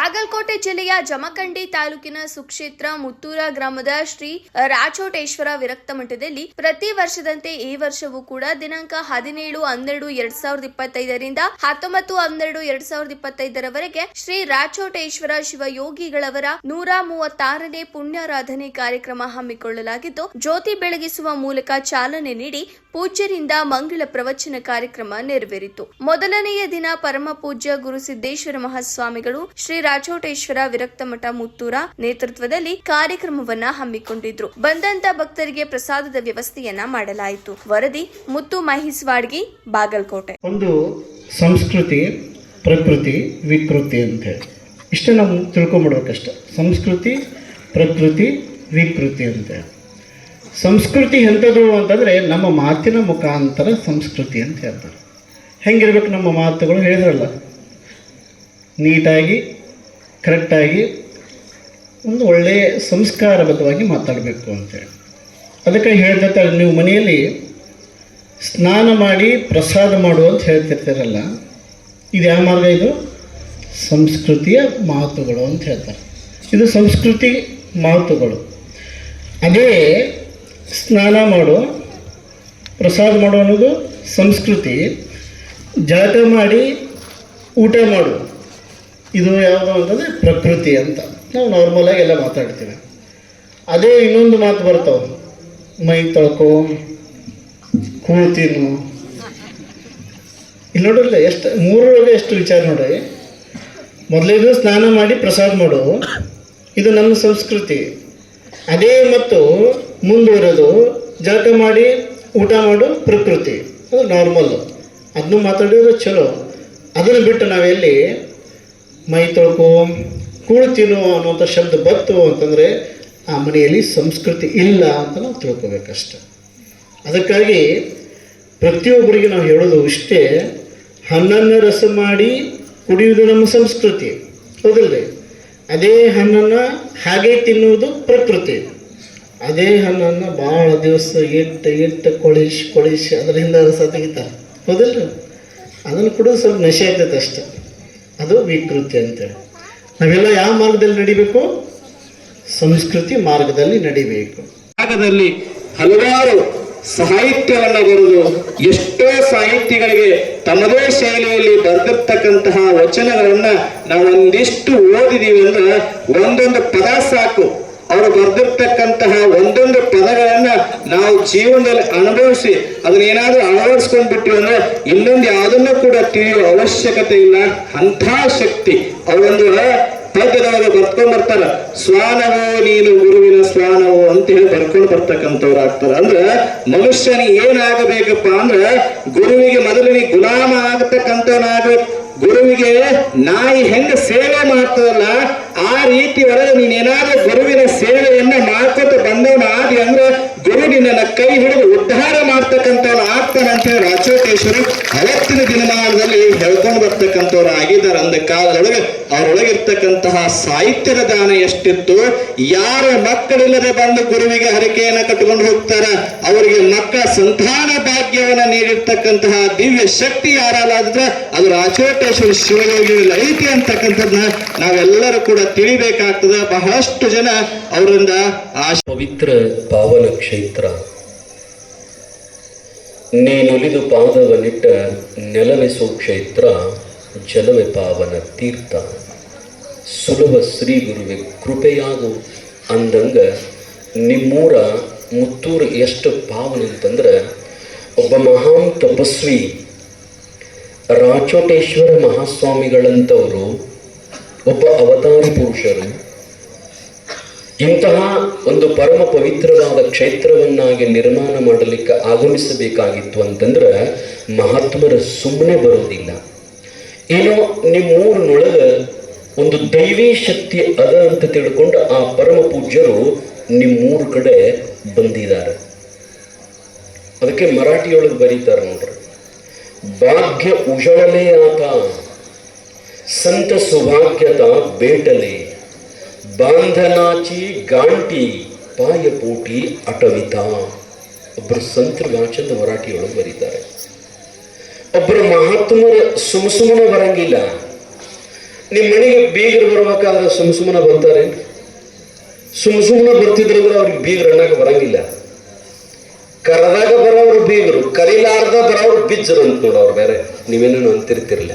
ಬಾಗಲಕೋಟೆ ಜಿಲ್ಲೆಯ ಜಮಖಂಡಿ ತಾಲೂಕಿನ ಸುಕ್ಷೇತ್ರ ಮುತ್ತೂರ ಗ್ರಾಮದ ಶ್ರೀ ರಾಚೋಟೇಶ್ವರ ವಿರಕ್ತ ಮಠದಲ್ಲಿ ಪ್ರತಿ ವರ್ಷದಂತೆ ಈ ವರ್ಷವೂ ಕೂಡ ದಿನಾಂಕ ಹದಿನೇಳು ಹನ್ನೆರಡು ಎರಡ್ ಸಾವಿರದ ಇಪ್ಪತ್ತೈದರಿಂದ ಹತ್ತೊಂಬತ್ತು ಹನ್ನೆರಡು ಎರಡ್ ಸಾವಿರದ ಇಪ್ಪತ್ತೈದರವರೆಗೆ ಶ್ರೀ ರಾಚೋಟೇಶ್ವರ ಶಿವಯೋಗಿಗಳವರ ನೂರ ಮೂವತ್ತಾರನೇ ಪುಣ್ಯಾರಾಧನೆ ಕಾರ್ಯಕ್ರಮ ಹಮ್ಮಿಕೊಳ್ಳಲಾಗಿದ್ದು, ಜ್ಯೋತಿ ಬೆಳಗಿಸುವ ಮೂಲಕ ಚಾಲನೆ ನೀಡಿ ಪೂಜ್ಯರಿಂದ ಮಂಗಳ ಪ್ರವಚನ ಕಾರ್ಯಕ್ರಮ ನೆರವೇರಿತು. ಮೊದಲನೆಯ ದಿನ ಪರಮ ಪೂಜ್ಯ ಗುರುಸಿದ್ದೇಶ್ವರ ಮಹಾಸ್ವಾಮಿಗಳು ಶ್ರೀ ರಾಚೋಟೇಶ್ವರ ವಿರಕ್ತ ಮಠ ಮುತ್ತೂರ ನೇತೃತ್ವದಲ್ಲಿ ಕಾರ್ಯಕ್ರಮವನ್ನ ಹಮ್ಮಿಕೊಂಡಿದ್ರು. ಬಂದಂತ ಭಕ್ತರಿಗೆ ಪ್ರಸಾದದ ವ್ಯವಸ್ಥೆಯನ್ನ ಮಾಡಲಾಯಿತು. ವರದಿ ಮುತ್ತು ಮಹಿಸ್ವಾಡ್ಗಿ, ಬಾಗಲಕೋಟೆ. ಒಂದು ಸಂಸ್ಕೃತಿ, ಪ್ರಕೃತಿ, ವಿಕೃತಿ ಅಂತ ಹೇಳಿ. ಇಷ್ಟೇ ನಾವು ತಿಳ್ಕೊಂಬಿಡ್ಬೇಕಷ್ಟ. ಸಂಸ್ಕೃತಿ, ಪ್ರಕೃತಿ, ವಿಕೃತಿ ಅಂತ ಸಂಸ್ಕೃತಿ ಎಂಥದ್ದು ಅಂತಂದರೆ ನಮ್ಮ ಮಾತಿನ ಮುಖಾಂತರ ಸಂಸ್ಕೃತಿ ಅಂತ ಹೇಳ್ತಾರೆ. ಹೆಂಗಿರ್ಬೇಕು ನಮ್ಮ ಮಾತುಗಳು ಹೇಳಿದ್ರಲ್ಲ. ನೀಟಾಗಿ ಕರೆಕ್ಟಾಗಿ ಒಂದು ಒಳ್ಳೆಯ ಸಂಸ್ಕಾರಬದ್ಧವಾಗಿ ಮಾತಾಡಬೇಕು ಅಂತೇಳಿ ಅದಕ್ಕೆ ಹೇಳ್ತಿರ್ತಾರೆ, ನೀವು ಮನೆಯಲ್ಲಿ ಸ್ನಾನ ಮಾಡಿ ಪ್ರಸಾದ ಮಾಡು ಅಂತ ಹೇಳ್ತಿರ್ತಾರಲ್ಲ, ಇದು ಯಾವ ಮಾರ್ಗ ಇದು? ಸಂಸ್ಕೃತಿಯ ಮಾತುಗಳು ಅಂತ ಹೇಳ್ತಾರೆ. ಇದು ಸಂಸ್ಕೃತಿ ಮಾತುಗಳು ಅದೇ ಸ್ನಾನ ಮಾಡು, ಪ್ರಸಾದ ಮಾಡು ಅನ್ನೋದು ಸಂಸ್ಕೃತಿ. ಜಾತ್ರೆ ಮಾಡಿ ಊಟ ಮಾಡು. ಇದು ಯಾವುದು ಅಂತಂದರೆ ಪ್ರಕೃತಿ ಅಂತ. ನಾವು ನಾರ್ಮಲಾಗಿ ಎಲ್ಲ ಮಾತಾಡ್ತೀವಿ. ಅದೇ ಇನ್ನೊಂದು ಮಾತು ಬರ್ತಾವೆ ಮೈ ತೊಳ್ಕೊ ಕೂತಿನು ಇಲ್ಲಿ ನೋಡ್ರಲ್ಲ, ಎಷ್ಟು, ಮೂರರೊಳಗೆ ಎಷ್ಟು ವಿಚಾರ ನೋಡ್ರಿ. ಮೊದಲೇದು ಸ್ನಾನ ಮಾಡಿ ಪ್ರಸಾದ ಮಾಡು. ಇದು ನಮ್ಮ ಸಂಸ್ಕೃತಿ. ಅದೇ ಮತ್ತು ಮುಂದುವರೆದು ಜಳಕ ಮಾಡಿ ಊಟ ಮಾಡು ಪ್ರಕೃತಿ. ಅದು ನಾರ್ಮಲ್ಲು ಅದನ್ನು ಮಾತಾಡಿದ್ರೆ ಚಲೋ. ಅದನ್ನು ಬಿಟ್ಟು ನಾವೆಲ್ಲಿ ಮೈ ತೊಳ್ಕೊ, ಕೂಳು ತಿನ್ನು ಅನ್ನುವಂಥ ಶಬ್ದ ಬತ್ತು ಅಂತಂದರೆ ಆ ಮನೆಯಲ್ಲಿ ಸಂಸ್ಕೃತಿ ಇಲ್ಲ ಅಂತ ನಾವು ತಿಳ್ಕೊಬೇಕಷ್ಟೆ. ಅದಕ್ಕಾಗಿ ಪ್ರತಿಯೊಬ್ಬರಿಗೆ ನಾವು ಹೇಳೋದು ಇಷ್ಟೇ, ಹಣ್ಣನ್ನು ರಸ ಮಾಡಿ ಕುಡಿಯುವುದು ನಮ್ಮ ಸಂಸ್ಕೃತಿ, ಹೌದಲ್ರಿ? ಅದೇ ಹಣ್ಣನ್ನು ಹಾಗೆ ತಿನ್ನುವುದು ಪ್ರಕೃತಿ. ಅದೇ ಹಣ್ಣನ್ನು ಭಾಳ ದಿವಸ ಇಟ್ಟು ಇಟ್ಟು ಕೊಳಿಸಿ ಕೊಳಿಸಿ ಅದರಿಂದ ರಸ ತೆಗಿತಾರೆ, ಹೌದಲ್ರಿ? ಅದನ್ನು ಕೂಡ ಸ್ವಲ್ಪ ನಶೆ ಆಗ್ತೈತೆ ಅಷ್ಟೆ. ಅದು ವಿಕೃತಿ ಅಂತೇಳಿ ನಾವೆಲ್ಲ ಯಾವ ಮಾರ್ಗದಲ್ಲಿ ನಡಿಬೇಕು? ಸಂಸ್ಕೃತಿ ಮಾರ್ಗದಲ್ಲಿ ನಡಿಬೇಕು. ಭಾಗದಲ್ಲಿ ಹಲವಾರು ಸಾಹಿತ್ಯವನ್ನು ಬರೆದು ಎಷ್ಟೋ ಸಾಹಿತ್ಯಗಳಿಗೆ ತಮ್ಮದೇ ಶೈಲಿಯಲ್ಲಿ ಬರೆದಿರ್ತಕ್ಕಂತಹ ವಚನಗಳನ್ನ ನಾವು ಒಂದಿಷ್ಟು ಓದಿದೀವಿ ಅಂದ್ರೆ ಒಂದೊಂದು ಪದ ಸಾಕು. ಅವರು ಬರೆದಿರ್ತಕ್ಕಂತಹ ಒಂದೊಂದು ಪದಗಳನ್ನ ನಾವು ಜೀವನದಲ್ಲಿ ಅನುಭವಿಸಿ ಅದನ್ನ ಏನಾದ್ರೂ ಅಳವಡಿಸ್ಕೊಂಡ್ಬಿಟ್ವಿ ಅಂದ್ರೆ ಇನ್ನೊಂದು ಯಾವುದನ್ನು ಕೂಡ ತಿಳಿಯುವ ಅವಶ್ಯಕತೆ ಇಲ್ಲ. ಅಂಥ ಶಕ್ತಿ. ಅವರೊಂದು ಪದ್ಯದೊಳಗೆ ಬರ್ಕೊಂಡ್ ಬರ್ತಾರ. ಸ್ವಾನವೋ ನೀನು ಗುರುವಿನ ಸ್ವಾನವೋ ಅಂತ ಹೇಳಿ ಬರ್ಕೊಂಡು ಬರ್ತಕ್ಕಂಥವ್ರು ಆಗ್ತಾರ ಅಂದ್ರ ಮನುಷ್ಯನಿಗೆ ಏನಾಗಬೇಕಪ್ಪ ಅಂದ್ರ ಗುರುವಿಗೆ ಮೊದಲಿನ ಗುಲಾಮ ಆಗತಕ್ಕಂಥವನಾಗಬೇಕು. ಗುರುವಿಗೆ ನಾಯಿ ಹೆಂಗ ಸೇವೆ ಮಾಡ್ತದಲ್ಲ ಆ ರೀತಿ ಒಳಗೆ ನೀನೇನಾದ್ರೂ ಗುರುವಿನ ಸೇವೆಯನ್ನ ಮಾಡ್ಕೊತ ಬಂದವನ ಆದಿ ಅಂದ್ರೆ ಗುರು ನಿನ್ನ ಕೈ ಹಿಡಿದು ಉದ್ಧಾರ ಮಾಡ್ತಕ್ಕಂಥವ್ರು ಆಗ್ತಾನಂತ ಹೇಳಿ ರಾಚೋಟೇಶ್ವರಿ ಅವತ್ತಿನ ದಿನಮಾನದಲ್ಲಿ ಹೇಳ್ಕೊಂಡು ಬರ್ತಕ್ಕಂಥವ್ರು ಆಗಿದ್ದಾರೆ. ಅಂದ ಕಾಲದೊಳಗೆ ಅವರೊಳಗಿರ್ತಕ್ಕಂತಹ ಸಾಹಿತ್ಯದ ದಾನ ಎಷ್ಟಿತ್ತು? ಯಾರ ಮಕ್ಕಳಿಲ್ಲದೆ ಬಂದು ಗುರುವಿಗೆ ಹರಕೆಯನ್ನ ಕಟ್ಟಿಕೊಂಡು ಹೋಗ್ತಾರ? ಅವರಿಗೆ ಮಕ್ಕಳ ಸಂತಾನ ಭಾಗ್ಯವನ್ನ ನೀಡಿರ್ತಕ್ಕಂತಹ ದಿವ್ಯ ಶಕ್ತಿ ಯಾರಾದ್ರೆ ಅದು ರಾಚೋಟೇಶ್ವರಿ ಶಿವಯೋಗಿ ಲೈತಿ ಅಂತಕ್ಕಂಥದ್ದನ್ನ ನಾವೆಲ್ಲರೂ ಕೂಡ ತಿಳಿಬೇಕಾಗ್ತದ. ಬಹಳಷ್ಟು ಜನ ಅವರಿಂದ ಆ ಪವಿತ್ರ ಪಾವನ ಕ್ಷೇತ್ರ ನೀನುಲಿದು ಪಾದವನಿಟ್ಟ ನೆಲವೆಸೋ ಕ್ಷೇತ್ರ, ಜಲವೆ ಪಾವನ ತೀರ್ಥ. ಸುಲಭ ಶ್ರೀ ಗುರುವೆ ಕೃಪೆಯಾಗು ಅಂದಂಗ ನಿಮ್ಮೂರ ಮುತ್ತೂರು ಎಷ್ಟು ಪಾವನ ಅಂತಂದ್ರೆ ಒಬ್ಬ ಮಹಾನ್ ತಪಸ್ವಿ ರಾಚೋಟೇಶ್ವರ ಮಹಾಸ್ವಾಮಿಗಳಂತವರು ಒಬ್ಬ ಅವತಾರಿ ಪುರುಷರು. ಇಂತಹ ಒಂದು ಪರಮ ಪವಿತ್ರವಾದ ಕ್ಷೇತ್ರವನ್ನಾಗಿ ನಿರ್ಮಾಣ ಮಾಡಲಿಕ್ಕೆ ಆಗಮಿಸಬೇಕಾಗಿತ್ತು ಅಂತಂದ್ರೆ ಮಹಾತ್ಮರ ಸುಮ್ಮನೆ ಬರೋದಿಲ್ಲ. ಏನೋ ನಿಮ್ಮೂರಿನೊಳಗ ಒಂದು ದೈವಿ ಶಕ್ತಿ ಅದ ಅಂತ ತಿಳ್ಕೊಂಡು ಆ ಪರಮ ಪೂಜ್ಯರು ನಿಮ್ಮೂರ ಕಡೆ ಬಂದಿದ್ದಾರೆ. ಅದಕ್ಕೆ ಮರಾಠಿಯೊಳಗೆ ಬರೀತಾರೆ ನೋಡ್ರಿ. ಭಾಗ್ಯ ಉಜಳಲೇ ಆತ ಸಂತ ಸುಭಾಗ್ಯತ ಬೇಟಲೆ, ಬಾಂಧನಾಚಿ ಗಾಂಟಿ ಪಾಯಪೋಟಿ ಅಟವಿತ. ಒಬ್ಬರು ಸಂತರ ಗಾಂಚಂದ ಮರಾಠಿಯೊಳಗೆ ಬರೀತಾರೆ. ಒಬ್ಬರು ಮಹಾತ್ಮರ ಸುಮ್ ಬರಂಗಿಲ್ಲ. ನಿಮ್ಮ ಮನೆಗೆ ಬೀಗರು ಬರ್ಬೇಕಾದ್ರೆ ಸುಮ್ ಸುಮ್ಮನೆ ಬರ್ತಾರೆ. ಸುಮ್ ಸುಮ್ಮನೆ ಬರ್ತಿದ್ರಂದ್ರೆ ಅವ್ರಿಗೆ ಬೀಗರು ಅನ್ನಕ್ಕೆ ಬರಂಗಿಲ್ಲ. ಕರೆದಾಗ ಬರೋರು ಬೀಗರು, ಕರಿಲಾರ್ದ ಬರೋರು ಬಿಜ್ಜರು ಅಂತ ನೋಡವ್ರು ಬೇರೆ. ನೀವೇನೇನು ಅಂತಿರ್ತಿರಲ್ಲ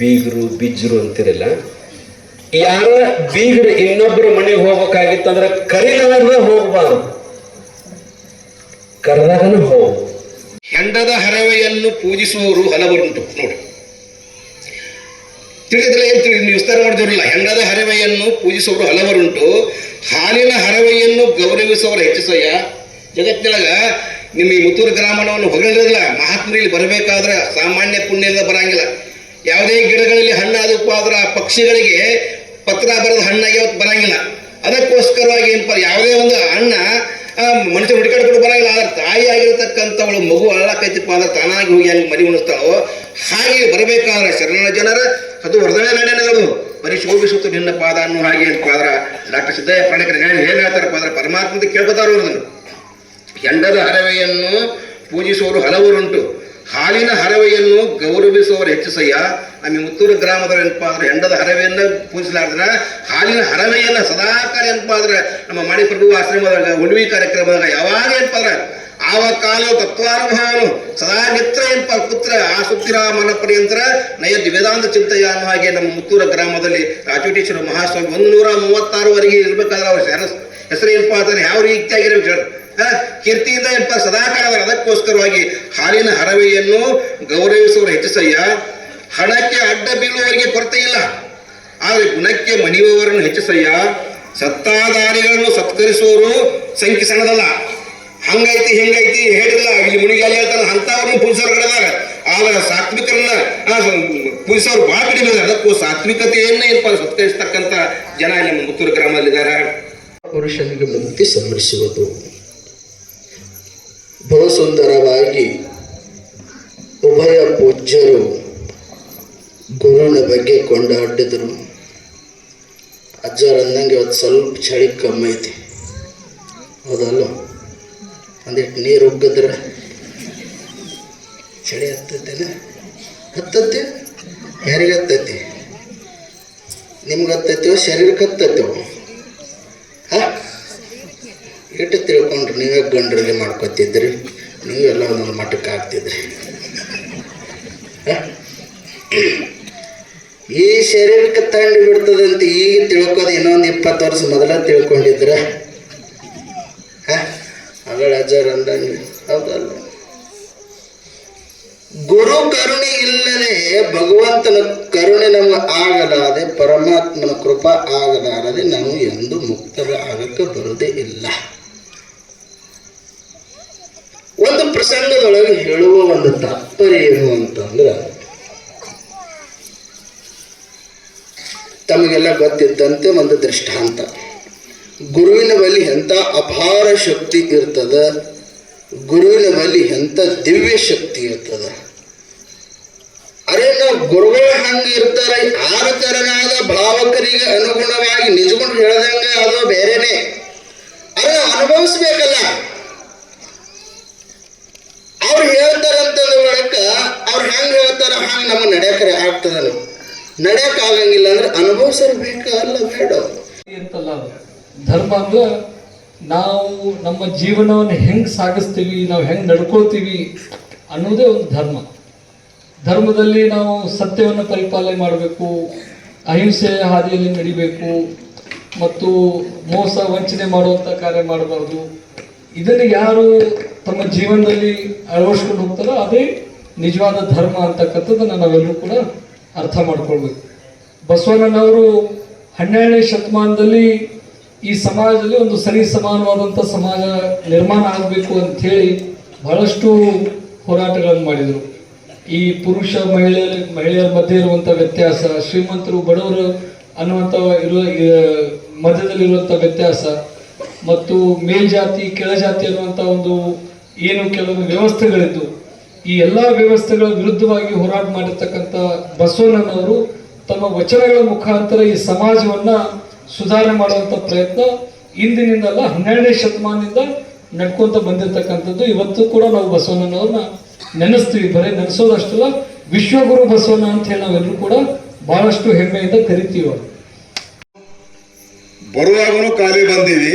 ಬೀಗರು, ಬಿಜ್ಜರು ಅಂತಿರಲ್ಲ? ಯಾರ ಬೀಗರು ಇನ್ನೊಬ್ಬರ ಮನೆಗೆ ಹೋಗ್ಬೇಕಾಗಿತ್ತಂದ್ರೆ ಕರಿಲಾರ್ದ ಹೋಗಬಾರದು. ಕರೆದಾಗನು ಹೋಗು ಹೆಂಡದ ಹರವೆಯನ್ನು ಪೂಜಿಸುವವರು ಹಲವರುಂಟು ನೋಡಿ. ತಿಳಿದಿಲ್ಲ ಏನು ತಿಳಿ ನೀವು ವಿಸ್ತಾರ ಮಾಡಿದಿರಲಿಲ್ಲ ಹೆಂಡದ ಹರವೆಯನ್ನು ಪೂಜಿಸುವವರು ಹಲವರುಂಟು ಹಾಲಿನ ಹರವೆಯನ್ನು ಗೌರವಿಸುವವರು ಹೆಚ್ಚಿಸಯ್ಯ. ಜಗತ್ತಿನೊಳಗ ನಿಮ್ಮ ಈ ಮುತ್ತೂರು ಗ್ರಾಮವನ್ನು ಹೊಗಳಿರಲಿಲ್ಲ, ಮಹಾತ್ಮರಲ್ಲಿ ಬರಬೇಕಾದ್ರೆ ಸಾಮಾನ್ಯ ಪುಣ್ಯದಿಂದ ಬರಂಗಿಲ್ಲ. ಯಾವುದೇ ಗಿಡಗಳಲ್ಲಿ ಹಣ್ಣಾದಕ್ಕೂ ಆದ್ರೆ ಆ ಪಕ್ಷಿಗಳಿಗೆ ಪತ್ರ ಬರೆದ ಹಣ್ಣಾಗಿ ಅವತ್ತು ಬರಂಗಿಲ್ಲ. ಅದಕ್ಕೋಸ್ಕರವಾಗಿ ಏನಪ್ಪ ಯಾವುದೇ ಒಂದು ಹಣ್ಣ ಮನುಷ್ಯ ಹುಡುಕಾಡ್ಕೊಂಡು ಬರಂಗಿಲ್ಲ. ಆದ್ರೆ ತಾಯಿ ಆಗಿರತಕ್ಕಂಥವಳು, ಮಗು ಅಳ್ಳಕೈತಿಪ್ಪ ಅಂದ್ರೆ ತಾನಾಗಿ ಹೋಗಿ ಅಲ್ಲಿ ಮರಿ ಉಣಿಸ್ತಾಳೋ, ಹಾಗೆ ಬರಬೇಕಾದ್ರೆ ಶರಣ ಜನರ, ಅದು ವರದನೆ ಬರೀ ಪರಿಶೋಭಿಸುತ್ತ ನಿನ್ನ ಪಾದ ಅನ್ನೋ ಹಾಗೆ ಏನಪ್ಪ ಪಾದ್ರ ಡಾಕ್ಟರ್ ಸಿದ್ದಯ್ಯ ಪ್ರಾಣಿಕರು ಏನು ಹೇಳ್ತಾರಪ್ಪ ಅಂದ್ರೆ ಪರಮಾತ್ಮದ ಕೇಳ್ಕೊತಾರ ಅವ್ರದನ್ನು ಹೆಂಡದ ಹರವೆಯನ್ನು ಪೂಜಿಸುವವರು ಹಲವರುಂಟು. ಹಾಲಿನ ಹರವೆಯನ್ನು ಗೌರವಿಸುವವರು ಹೆಚ್ಚಿಸಯ್ಯ ಆಮೇಲೆ ಮುತ್ತೂರು ಏನಪ್ಪ ಅಂದ್ರೆ ಹೆಂಡದ ಹರವೆಯನ್ನು ಪೂಜಿಸಲಾರ್ದ್ರ ಹಾಲಿನ ಹರವೆಯನ್ನ ಸದಾಕಾಲ ಏನಪ್ಪಾ ಅಂದ್ರೆ ನಮ್ಮ ಮಣಿಪ್ರಭು ಆಶ್ರಮದಾಗ ಉಣ್ವಿ ಕಾರ್ಯಕ್ರಮದಾಗ ಯಾವಾಗ ಅಂದ್ರೆ ಆವ ಕಾಲ ತತ್ವಾನುಭವನು ಸದಾ ನಿತ್ರ ಎಂಪ ಪುತ್ರ ಆ ಸುತ್ತಿರಾಮನ ಪರ್ಯಂತರ ನಯ ವೇದಾಂತ ಚಿಂತೆಯ ಅನ್ನೋ ಹಾಗೆ ನಮ್ಮ ಮುತ್ತೂರ ಗ್ರಾಮದಲ್ಲಿ ರಾಜೋಟೇಶ್ವರ ಮಹಾಸ್ವಾಮಿ ಒಂದು ನೂರ ಮೂವತ್ತಾರುವರೆಗೆ ಇರ್ಬೇಕಾದ್ರೆ ಅವ್ರ ಹೆಸರು ಏನಪ್ಪ ಅಂತಂದ್ರೆ ಯಾವ ರೀತಿಯಾಗಿರ್ಬೇಕು ಆ, ಕೀರ್ತಿಯಿಂದ ಏನಪ್ಪ ಸದಾಕಾಲ ಅದಕ್ಕೋಸ್ಕರವಾಗಿ ಹಾಲಿನ ಹರವೆಯನ್ನು ಗೌರವಿಸುವವರು ಹೆಚ್ಚಿಸಯ್ಯ. ಹಣಕ್ಕೆ ಅಡ್ಡ ಬೀಳುವವರಿಗೆ ಕೊರತೆ ಇಲ್ಲ. ಆದರೆ ಗುಣಕ್ಕೆ ಮಣಿಯುವವರನ್ನು ಹೆಚ್ಚಿಸಯ್ಯ. ಸತ್ತಾಧಾರಿಗಳನ್ನು ಸತ್ಕರಿಸುವವರು ಸಂಖ್ಯೆ ಸಣ್ಣದಲ್ಲ ಹಂಗೈತಿ, ಹೆಂಗೈತಿ ಹೇಳಿಲ್ಲ. ಇಲ್ಲಿ ಮುನಿಗೆ ಅಲ್ಲಿ ಅಂತವ್ರನ್ನು ಅಂಥವ್ರನ್ನ ಕಡೆದಾಗ ಆದ್ರೆ ಸಾತ್ವಿಕರನ್ನ ಪೂಜಿಸೋರು ಭಾಳ ಕಡಿಮೆ ಅದಕ್ಕೂ ಸಾತ್ವಿಕತೆಯನ್ನೇ ಏನಪ್ಪ ಸತ್ಕರಿಸ್ತಕ್ಕಂಥ ಜನ ಇಲ್ಲಿ ಮುತ್ತೂರು ಗ್ರಾಮದಲ್ಲಿದ್ದಾರೆ. ಪುರುಷನಿಗೆ ಮುಕ್ತಿ ಸಂಭ್ರಮಿಸುವುದು ಸುಂದರವಾಗಿ ಉಭಯ ಪೂಜ್ಯರು ಗುರುವಿನ ಬಗ್ಗೆ ಕೊಂಡಾಡಿದರು. ಅಜ್ಜರು ಅಂದಂಗೆ ಇವತ್ತು ಸ್ವಲ್ಪ ಚಳಿ ಕಮ್ಮಿ ಐತಿ. ಹೌದಲ್ಲ ಒಂದಿಟ್ಟು ನೀರು ಉಗ್ಗಿದ್ರೆ ಚಳಿ ಹತ್ತೈತೇನ ಹತ್ತತ್ತೆ? ಯಾರಿಗೆ ಹತ್ತೈತಿ ನಿಮ್ಗೆ ಹತ್ತೈತಿವೋ ಶರೀರಕ್ಕೆ ಹತ್ತೈತಿವೋ ಹಾ? ಇಟ್ಟು ತಿಳ್ಕೊಂಡ್ರೆ, ನೀವೇ ಗಂಡ್ರಲ್ಲಿ ಮಾಡ್ಕೊತಿದ್ರಿ. ನೀವೆಲ್ಲ ಒಂದೊಂದು ಮಟ್ಟಕ್ಕೆ ಆಗ್ತಿದ್ರಿ? ಈ ಶರೀರಕ್ಕೆ ತಂಡಿ ಬಿಡ್ತದಂತ ಈಗ ತಿಳ್ಕೋದು ಇನ್ನೊಂದು ಇಪ್ಪತ್ತು ವರ್ಷ ಮೊದಲ ತಿಳ್ಕೊಂಡಿದ್ರೆ. ಅಗಳ ಅಜ್ಜರ್ ಅಂದ ಹೌದಲ್ಲ. ಗುರು ಕರುಣೆ ಇಲ್ಲದೆ ಭಗವಂತನ ಕರುಣೆ ನಮ್ಮ ಆಗಲಾರದೆ, ಪರಮಾತ್ಮನ ಕೃಪಾ ಆಗಲಾರದೆ ನಾವು ಎಂದು ಮುಕ್ತರ ಆಗಕ್ಕೆ ಬರುವುದೇ ಇಲ್ಲ ಒಂದು ಪ್ರಸಂಗದೊಳಗೆ ಹೇಳುವ ಒಂದು ತಾತ್ಪರ್ಯ ಏನು ಅಂತಂದ್ರೆ, ತಮಗೆಲ್ಲ ಗೊತ್ತಿದ್ದಂತೆ ಒಂದು ದೃಷ್ಟಾಂತ. ಗುರುವಿನ ಬಳಿ ಎಂಥ ಅಪಾರ ಶಕ್ತಿ ಇರ್ತದ, ಗುರುವಿನ ಬಳಿ ಎಂಥ ದಿವ್ಯ ಶಕ್ತಿ ಇರ್ತದ. ಅರೆ ನಾವು ಗುರುಗಳು ಹಂಗ ಇರ್ತಾರೆ ಆರು ತರನಾದ ಭಾವಕರಿಗೆ ಅನುಗುಣವಾಗಿ ನಿಜಗುಣ ಹೇಳ್ದಂಗೆ ಅದು ಬೇರೆನೆ. ಅರೆ ಅನುಭವಿಸ್ಬೇಕಲ್ಲ. ಅವ್ರು ಅಂತಂದ್ರೆ ಒಳಕ ಅವ್ರು ಹೆಂಗ್ ಹೇಳ್ತಾರ, ಹಂಗ ನಮ್ಮ ನಡೆಯಕರೆ ಆಗ್ತದ ನಡೆಯಕ್ ಆಗಂಗಿಲ್ಲ ಅಂದ್ರೆ ಅನುಭವಿಸಿರ್ಬೇಕ ಅಲ್ಲ, ಬೇಡ. ಅಂತಲ್ಲ ಧರ್ಮ ಅಂದ್ರೆ ನಾವು ನಮ್ಮ ಜೀವನವನ್ನು ಹೆಂಗ್ ಸಾಗಿಸ್ತೀವಿ, ನಾವು ಹೆಂಗ್ ನಡ್ಕೊಳ್ತೀವಿ ಅನ್ನೋದೇ ಒಂದು ಧರ್ಮ. ಧರ್ಮದಲ್ಲಿ ನಾವು ಸತ್ಯವನ್ನು ಪರಿಪಾಲನೆ ಮಾಡಬೇಕು ಅಹಿಂಸೆಯ ಹಾದಿಯಲ್ಲಿ ನಡಿಬೇಕು, ಮತ್ತು ಮೋಸ ವಂಚನೆ ಮಾಡುವಂಥ ಕಾರ್ಯ ಮಾಡಬಾರ್ದು. ಇದನ್ನು ಯಾರು ತಮ್ಮ ಜೀವನದಲ್ಲಿ ಅಳವಡಿಸ್ಕೊಂಡು ಹೋಗ್ತಾರೋ ಅದೇ ನಿಜವಾದ ಧರ್ಮ ಅಂತಕ್ಕಂಥದ್ದನ್ನು ನಾವೆಲ್ಲರೂ ಕೂಡ ಅರ್ಥ ಮಾಡ್ಕೊಳ್ಬೇಕು. ಬಸವಣ್ಣನವರು ಹನ್ನೆರಡನೇ ಶತಮಾನದಲ್ಲಿ ಈ ಸಮಾಜದಲ್ಲಿ ಒಂದು ಸರಿ ಸಮಾನವಾದಂಥ ಸಮಾಜ ನಿರ್ಮಾಣ ಆಗಬೇಕು ಅಂತ ಹೇಳಿ ಬಹಳಷ್ಟು ಹೋರಾಟಗಳನ್ನು ಮಾಡಿದರು. ಈ ಪುರುಷ ಮಹಿಳೆಯರ ಮಹಿಳೆಯರ ಮಧ್ಯೆ ಇರುವಂಥ ವ್ಯತ್ಯಾಸ, ಶ್ರೀಮಂತರು, ಬಡವರು ಅನ್ನುವಂಥ ಇರುವ ಮಧ್ಯದಲ್ಲಿರುವಂಥ ವ್ಯತ್ಯಾಸ ಮತ್ತು ಮೇಲ್ಜಾತಿ, ಕೆಳಜಾತಿ ಅನ್ನುವಂಥ ಒಂದು ಏನು ಕೆಲವೊಂದು ವ್ಯವಸ್ಥೆಗಳಿದ್ದು, ಈ ಎಲ್ಲ ವ್ಯವಸ್ಥೆಗಳ ವಿರುದ್ಧವಾಗಿ ಹೋರಾಟ ಮಾಡಿರ್ತಕ್ಕಂಥ ಬಸವಣ್ಣನವರು ತಮ್ಮ ವಚನಗಳ ಮುಖಾಂತರ ಈ ಸಮಾಜವನ್ನ ಸುಧಾರಣೆ ಮಾಡುವಂತ ಪ್ರಯತ್ನ ಇಂದಿನಿಂದಲ್ಲ ಹನ್ನೆರಡನೇ ಶತಮಾನದಿಂದ ನಡ್ಕೊಂತ ಬಂದಿರತಕ್ಕಂಥದ್ದು. ಇವತ್ತು ಕೂಡ ನಾವು ಬಸವಣ್ಣನವ್ರನ್ನ ನೆನೆಸ್ತೀವಿ. ಬರೀ ನೆನೆಸೋದಷ್ಟಲ್ಲ ವಿಶ್ವಗುರು ಬಸವಣ್ಣ ಅಂತ ಹೇಳಿ ನಾವೆಲ್ಲರೂ ಕೂಡ ಬಹಳಷ್ಟು ಹೆಮ್ಮೆಯಿಂದ ಕರಿತೀವಿ ಬರುವಾಗಲೂ ಖಾಲಿ ಬಂದೀವಿ.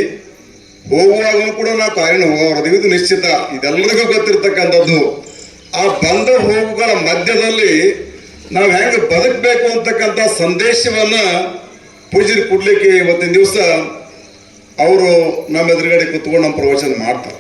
ಹೋಗುವಾಗನು ಕೂಡ ನಾವು ಕಾರಿನ ಹೋಗೋದು ಇದು ನಿಶ್ಚಿತ. ಇದೆಲ್ಲರಿಗೂ ಗೊತ್ತಿರ್ತಕ್ಕಂಥದ್ದು. ಆ ಬಂದ ಹೋಗುಗಳ ಮಧ್ಯದಲ್ಲಿ ನಾವು ಹೆಂಗೆ ಬದುಕಬೇಕು ಅಂತಕ್ಕಂಥ ಸಂದೇಶವನ್ನ ಪೂಜೆ ಕೊಡ್ಲಿಕ್ಕೆ ಇವತ್ತಿನ ದಿವಸ ಅವರು ನಮ್ಮ ಎದುರುಗಡೆ ಕುತ್ಕೊಂಡು ನಮ್ಮ ಪ್ರವಚನ ಮಾಡ್ತಾರೆ.